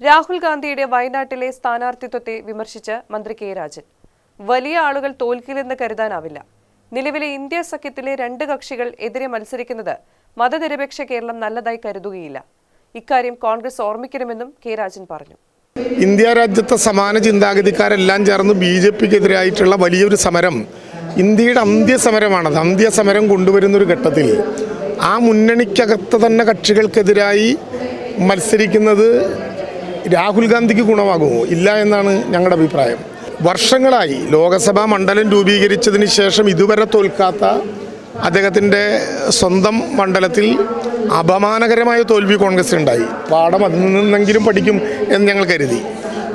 രാഹുൽ ഗാന്ധിയുടെ വയനാട്ടിലെ സ്ഥാനാർത്ഥിത്വത്തെ വിമർശിച്ച് മന്ത്രി കെ രാജൻ. വലിയ ആളുകൾ തോൽക്കില്ലെന്ന് കരുതാനാവില്ല. നിലവിലെ ഇന്ത്യ സഖ്യത്തിലെ രണ്ട് കക്ഷികൾ എതിരെ മത്സരിക്കുന്നത് മതനിരപേക്ഷ കേരളം നല്ലതായി കരുതുകയില്ല. ഇക്കാര്യം കോൺഗ്രസ് ഓർമ്മിക്കണമെന്നും കെ രാജൻ പറഞ്ഞു. ഇന്ത്യ രാജ്യത്തെ സമാന ചിന്താഗതിക്കാരെല്ലാം ചേർന്ന് ബി ജെ പിക്കെതിരായിട്ടുള്ള വലിയൊരു സമരം ഇന്ത്യയുടെ അന്ത്യസമരമാണത് അന്ത്യസമരം കൊണ്ടുവരുന്നൊരു ഘട്ടത്തിൽ ആ മുന്നണിക്കകത്ത് തന്നെ കക്ഷികൾക്കെതിരായി മത്സരിക്കുന്നത് രാഹുൽ ഗാന്ധിക്ക് ഗുണമാകുമോ? ഇല്ല എന്നാണ് ഞങ്ങളുടെ അഭിപ്രായം. വർഷങ്ങളായി ലോകസഭാ മണ്ഡലം രൂപീകരിച്ചതിന് ശേഷം ഇതുവരെ തോൽക്കാത്ത അദ്ദേഹത്തിന്റെ സ്വന്തം മണ്ഡലത്തിൽ അപമാനകരമായ തോൽവി കോൺഗ്രസിനുണ്ടായി പാഠം അതിൽ നിന്നെങ്കിലും പഠിക്കും എന്ന് ഞങ്ങൾ കരുതി.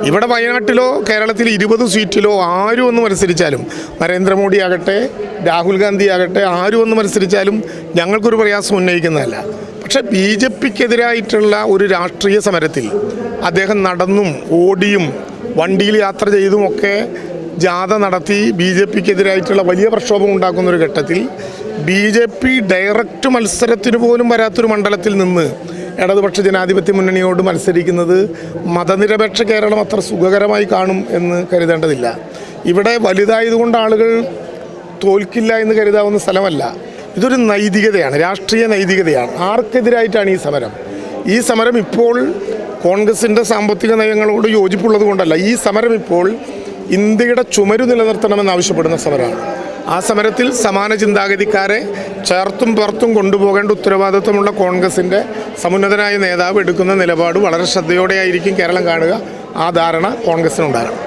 ഇവിടെ വയനാട്ടിലോ കേരളത്തിൽ ഇരുപത് സീറ്റിലോ ആരും ഒന്ന് മത്സരിച്ചാലും നരേന്ദ്രമോദി ആകട്ടെ രാഹുൽ ഗാന്ധി ആകട്ടെ ആരും ഒന്ന് മത്സരിച്ചാലും ഞങ്ങൾക്കൊരു പ്രയാസം ഉന്നയിക്കുന്നതല്ല. പക്ഷേ ബി ജെ പിക്കെതിരായിട്ടുള്ള ഒരു രാഷ്ട്രീയ സമരത്തിൽ അദ്ദേഹം നടന്നും ഓടിയും വണ്ടിയിൽ യാത്ര ചെയ്തുമൊക്കെ ജാഥ നടത്തി ബി ജെ പിക്കെതിരായിട്ടുള്ള വലിയ പ്രക്ഷോഭം ഉണ്ടാക്കുന്ന ഒരു ഘട്ടത്തിൽ ബി ജെ പി ഡയറക്റ്റ് മത്സരത്തിന് പോലും വരാത്തൊരു മണ്ഡലത്തിൽ നിന്ന് ഇടതുപക്ഷ ജനാധിപത്യ മുന്നണിയോട് മത്സരിക്കുന്നത് മതനിരപേക്ഷ കേരളം അത്ര സുഖകരമായി കാണും എന്ന് കരുതേണ്ടതില്ല. ഇവിടെ വലുതായതുകൊണ്ട് ആളുകൾ തോൽക്കില്ല എന്ന് കരുതാവുന്ന സ്ഥലമല്ല. ഇതൊരു നൈതികതയാണ് രാഷ്ട്രീയ നൈതികതയാണ്. ആർക്കെതിരായിട്ടാണ് ഈ സമരം? ഈ സമരം ഇപ്പോൾ കോൺഗ്രസിന്റെ സാമ്പത്തിക നയങ്ങളോട് യോജിപ്പുള്ളത് കൊണ്ടല്ല. ഈ സമരം ഇപ്പോൾ ഇന്ത്യയുടെ ചുമരു നിലനിർത്തണമെന്ന് ആവശ്യപ്പെടുന്ന സമരമാണ്. ആ സമരത്തിൽ സമാന ചിന്താഗതിക്കാരെ ചേർത്തും പുറത്തും കൊണ്ടുപോകേണ്ട ഉത്തരവാദിത്വമുള്ള കോൺഗ്രസിന്റെ സമുന്നതനായ നേതാവ് എടുക്കുന്ന നിലപാട് വളരെ ശ്രദ്ധയോടെയായിരിക്കും കേരളം കാണുക. ആ ധാരണ കോൺഗ്രസിനുണ്ടാകണം.